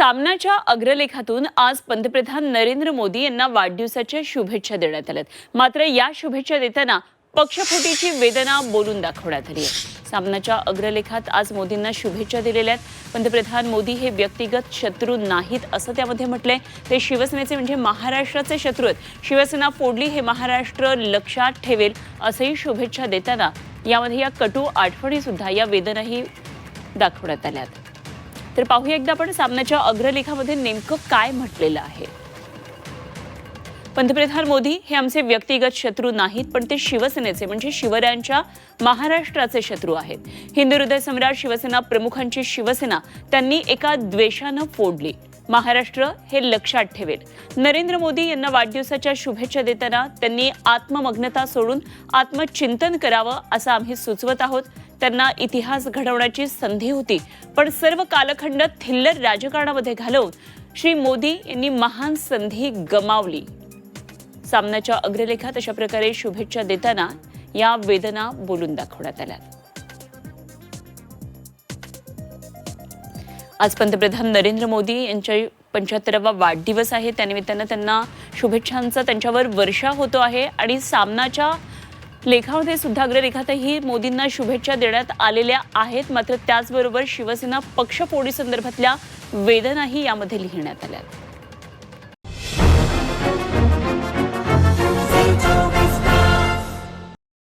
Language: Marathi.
सामनाच्या अग्रलेखातून आज पंतप्रधान नरेंद्र मोदी यांना वाढदिवसाच्या शुभेच्छा देण्यात आल्यात. मात्र या शुभेच्छा देताना पक्षफुटीची वेदना बोलून दाखवण्यात आली आहे. सामनाच्या अग्रलेखात आज मोदींना शुभेच्छा दिलेल्या आहेत. पंतप्रधान मोदी हे व्यक्तिगत शत्रू नाहीत असं त्यामध्ये म्हटलंय. ते शिवसेनेचे म्हणजे महाराष्ट्राचे शत्रू आहेत. शिवसेना फोडली हे महाराष्ट्र लक्षात ठेवेल असंही शुभेच्छा देताना यामध्ये या कटू आठवणी सुद्धा या वेदनाही दाखवण्यात आल्यात तर पाहूया एकदा आपण सामन्याच्या अग्रलेखामध्ये नेमकं काय म्हटलेलं आहे. पंतप्रधान मोदी हे आमचे व्यक्तिगत शत्रू नाहीत पण ते शिवसेनेचे म्हणजे शिवरायांच्या महाराष्ट्राचे शत्रू आहेत. हिंदू हृदय सम्राट शिवसेना प्रमुखांची शिवसेना त्यांनी एका द्वेषानं फोडली. महाराष्ट्र हे लक्षात ठेवेल. नरेंद्र मोदी यांना वाढदिवसाच्या शुभेच्छा देताना त्यांनी आत्ममग्नता सोडून आत्मचिंतन करावं असं आम्ही सुचवत आहोत. त्यांना इतिहास घडवण्याची संधी होती. पण सर्व कालखंड थिल्लर राजकारणामध्ये घालवून श्री मोदी यांनी महान संधी गमावली. सामन्याच्या अग्रलेखात अशा प्रकारे शुभेच्छा देताना या वेदना बोलून दाखवण्यात आल्या. आज पंतप्रधान नरेंद्र मोदी यांच्या पंच्याहत्तरावा वाढदिवस आहे. त्यानिमित्तानं त्यांना शुभेच्छांचा त्यांच्यावर वर्षा होतो आहे आणि सामनाच्या लेखामध्ये सुद्धा अग्रलेखातही मोदींना शुभेच्छा देण्यात आलेल्या आहेत. मात्र त्याचबरोबर शिवसेना पक्षफोडी संदर्भातल्या वेदनाही यामध्ये लिहिण्यात आल्या आहेत.